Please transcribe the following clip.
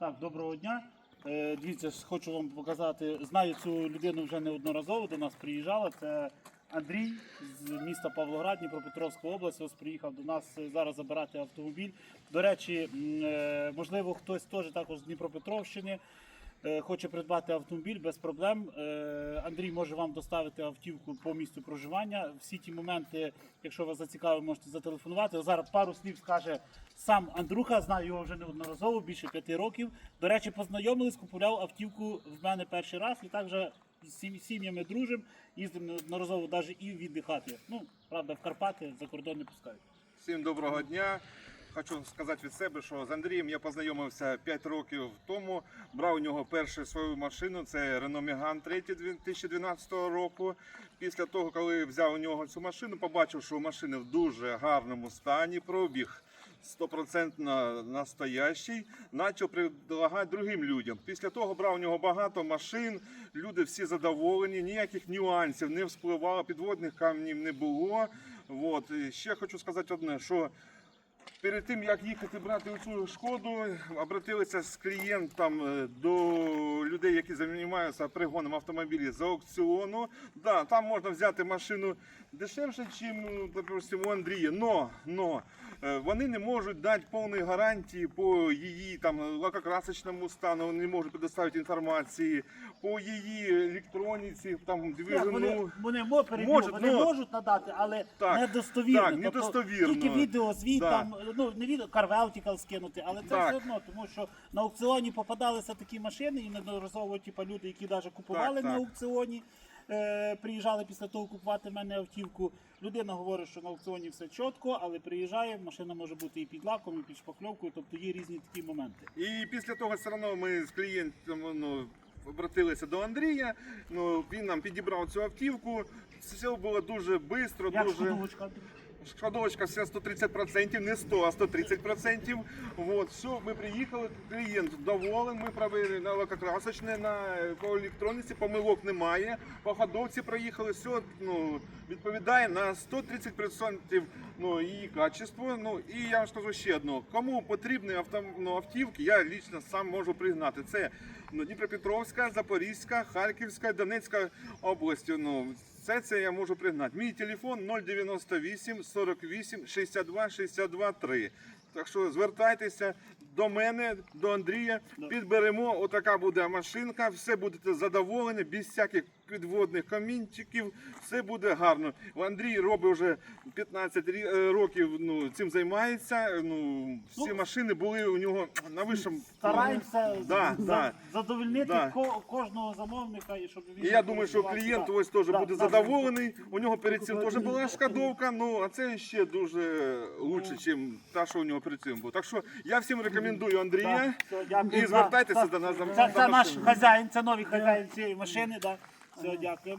Так, доброго дня. Е, Дивіться, хочу вам показати. Знаю цю людину вже неодноразово до нас приїжджала. Це Андрій з міста Павлоград, Дніпропетровська область. Ось приїхав до нас е, зараз забирати автомобіль. До речі, е, можливо, хтось теж також з Дніпропетровщини. Е, Хоче придбати автомобіль без проблем. Е, Андрій може вам доставити автівку по місцю проживання. Всі ті моменти, якщо вас зацікавить, можете зателефонувати. Зараз пару слів скаже сам Андруха, знаю його вже неодноразово, більше п'яти років. До речі, познайомились, купував автівку в мене перший раз і так вже з сім- сім'ями дружимо, їздимо неодноразово навіть і віддихати. Ну, правда, в Карпати за кордон не пускають. Всім доброго дня. Хочу сказати від себе, що з Андрієм я познайомився 5 років тому. Брав у нього першу свою машину, це Renault Megane 3 2012 року. Після того, коли взяв у нього цю машину, побачив, що машина в дуже гарному стані, пробіг 100% настоящий, почав предлагати другим людям. Після того брав у нього багато машин, люди всі задоволені, ніяких нюансів не вспливало, підводних камнів не було. От. І ще хочу сказати одне, що Перед тим як їхати брати цю шкоду, обратилися з клієнтом е, до людей, які займаються пригоном автомобілів з аукціону. Да, там можна взяти машину дешевше, ніж, допустим, у Андрія. Но, но е, вони не можуть дати повної гарантії по її там лакокрасочному стану, вони не можуть предоставити інформації по її електроніці, там Як вони, вони, Можуть, вони ну, можуть надати, але так, недостовірно. так, Тобто недостовірно. Тільки відео, звіт, Да. там, ну не відео, CarVautical скинути, але це Так. все одно, тому що на аукціоні попадалися такі машини, і неодноразово типу, люди, які навіть купували Так, на так. аукціоні, е, приїжджали після того купувати в мене автівку. Людина говорить, що на аукціоні все чітко, але приїжджає, машина може бути і під лаком, і під шпакльовкою, тобто є різні такі моменти. І після того все одно ми з клієнтом ну, обратилися до Андрія. Ну, він нам підібрав цю автівку. Все було дуже швидко, дуже. шкодовочка? Шкодовочка вся 130%, не 100, а 130%. Вот, все, ми приїхали, клієнт доволен, ми провели на лакокрасочне, на по електроніці, помилок немає. По ходовці проїхали, все ну, відповідає на 130% ну, її качество. Ну, і я вам скажу ще одне, кому потрібні авто, ну, автівки, я лично сам можу пригнати. Це ну, Дніпропетровська, Запорізька, Харківська, Донецька області. Ну, все це я можу пригнати. Мій телефон 098 48 62 62 3. Так що звертайтеся до мене, до Андрія. Підберемо. Отака буде машинка. Все будете задоволені, без всяких підводних камінчиків. Все буде гарно. Андрій робить вже 15 е, років. Ну цим займається. Ну всі Ну, машини були у нього на вищому. Стараємося Да, за- да. задовольнити Да. кожного замовника і щоб він І я думаю, що клієнт Да. ось теж Да, буде да. задоволений. У нього перед цим теж була шкадовка, ну а це ще дуже лучше, ніж та, що у нього перед цим було. Так що я всім рекомендую Андрія. Все, дякую. І звертайтеся до нас за- Це, за це наш машиною. хазяїн, це новий хазяїн цієї машини. Да. Все, дякую.